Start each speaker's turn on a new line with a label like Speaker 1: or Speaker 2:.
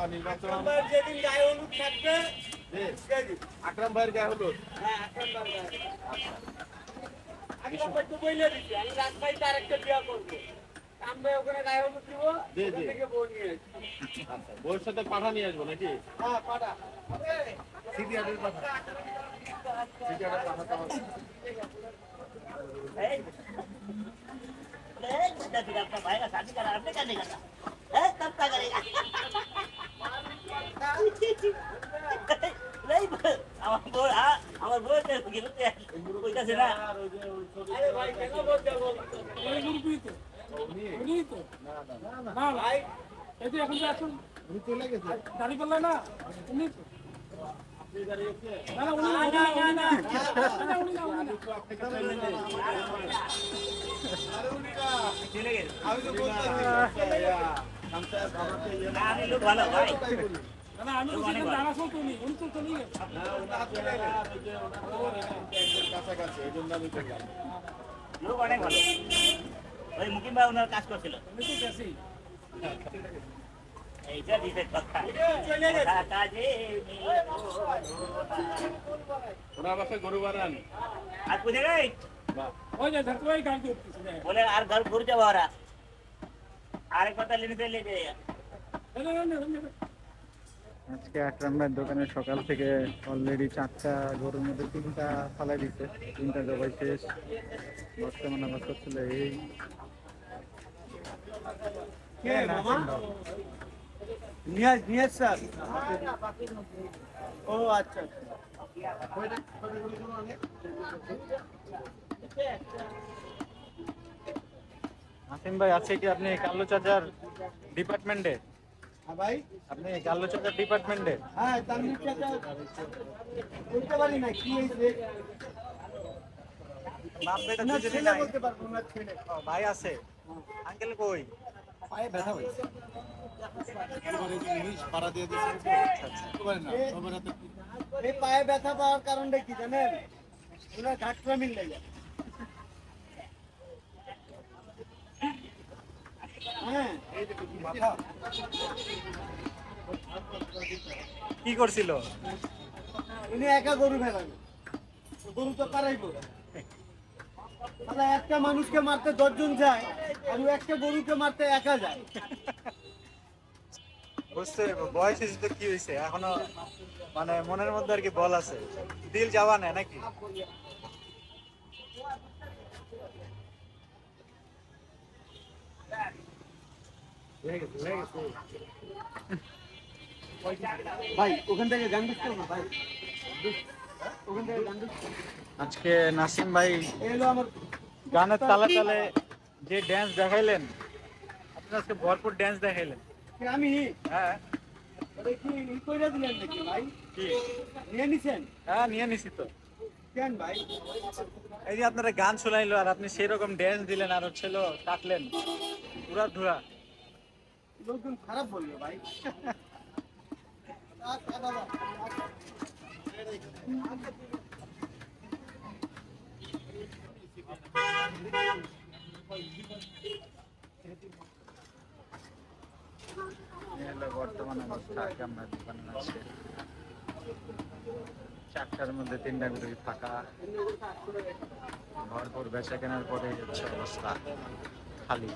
Speaker 1: লোকসভা নির্বাচন
Speaker 2: যেদিন গায়ে হলুদ থাকবে
Speaker 1: আকরাম ভাইয়ের গায়ে হলুদ
Speaker 2: হ্যাঁ আকরামবার গায়ে আকরামবার তো বইলে দিচ্ছি আমি বিয়া করব
Speaker 1: আচ্ছা বউয়ের সাথে পাঠা নিয়ে আসব নাকি
Speaker 2: হ্যাঁ
Speaker 1: আমি তো ইয়ে
Speaker 3: লোক ভালো ভাই লোক অনেক ভালো। ওই মুকিম ভাই ওনার কাজ করছিল।
Speaker 4: উনি তো গেছি।
Speaker 3: এইটা দিতে কথা। কাজে
Speaker 1: ওনার বাসায় গরু বানান।
Speaker 3: আর কোথায় গেই
Speaker 4: ওই যে ধরতে ভাই গাড়ি
Speaker 3: বলে আর ঘর ঘুর যাব ওরা। আরেক কথা
Speaker 4: না না।
Speaker 5: আজকে আকরাম ভাইয়ের দোকানে সকাল থেকে অলরেডি চারটা গরুর মধ্যে তিনটা ফালাই দিচ্ছে তিনটা জবাই শেষ। বর্তমানে আবার করছিল এই।
Speaker 2: ও আচ্ছা
Speaker 5: আসিম ভাই আছে কি আপনি কালো চার্জার ডিপার্টমেন্টে
Speaker 2: ভাই।
Speaker 5: আপনি কাল্লু ডিপার্টমেন্টে?
Speaker 2: হ্যাঁ তানভীর চাচা বলতে পারি না কি হয়েছে?
Speaker 5: বাপ বেটা
Speaker 2: না
Speaker 5: দুজনে
Speaker 2: ছেলে বলতে পারব না ছেলে।
Speaker 5: ভাই আছে। আঙ্কেল কই?
Speaker 2: পায়ে ব্যথা হয়েছে। পায়ে ব্যথা পাওয়ার কারণটা কি জানেন? ওনার ঘাটটা মিললে যায়
Speaker 5: কি করছিল?
Speaker 2: উনি একা গরু ফেলাবে গরু তো পারাইবো তাহলে একটা মানুষকে মারতে দশজন যায় আর একটা গরুকে মারতে একা যায়।
Speaker 5: বুঝতে বয়স তো কি হয়েছে? এখনও মানে মনের মধ্যে আর কি বল আছে। দিল যাওয়া নেই নাকি?
Speaker 2: ভাই ওখান থেকে গান দিতে ভাই। ওখান থেকে গান
Speaker 5: আজকে নাসিম ভাই গানের তালে তালে যে ড্যান্স দেখাইলেন আপনি আজকে ভরপুর ড্যান্স দেখাইলেন।
Speaker 2: কি আমি?
Speaker 5: হ্যাঁ।
Speaker 2: ওটা কি ই কইরা দিলেন নাকি ভাই?
Speaker 5: কি?
Speaker 2: নিয়ে নিছেন?
Speaker 5: হ্যাঁ নিয়ে নিছি তো।
Speaker 2: ভাই?
Speaker 5: এই যে আপনারা গান শোনাইলো আর আপনি সেই রকম ড্যান্স দিলেন আর ছিল কাটলেন। পুরা ধুরা।
Speaker 2: লোকজন খারাপ বলল ভাই।
Speaker 5: আছে? চারটার মধ্যে তিনটা করে ফাঁকা। ভরপুর বেচা কেনার পরে হচ্ছে অবস্থা খালি।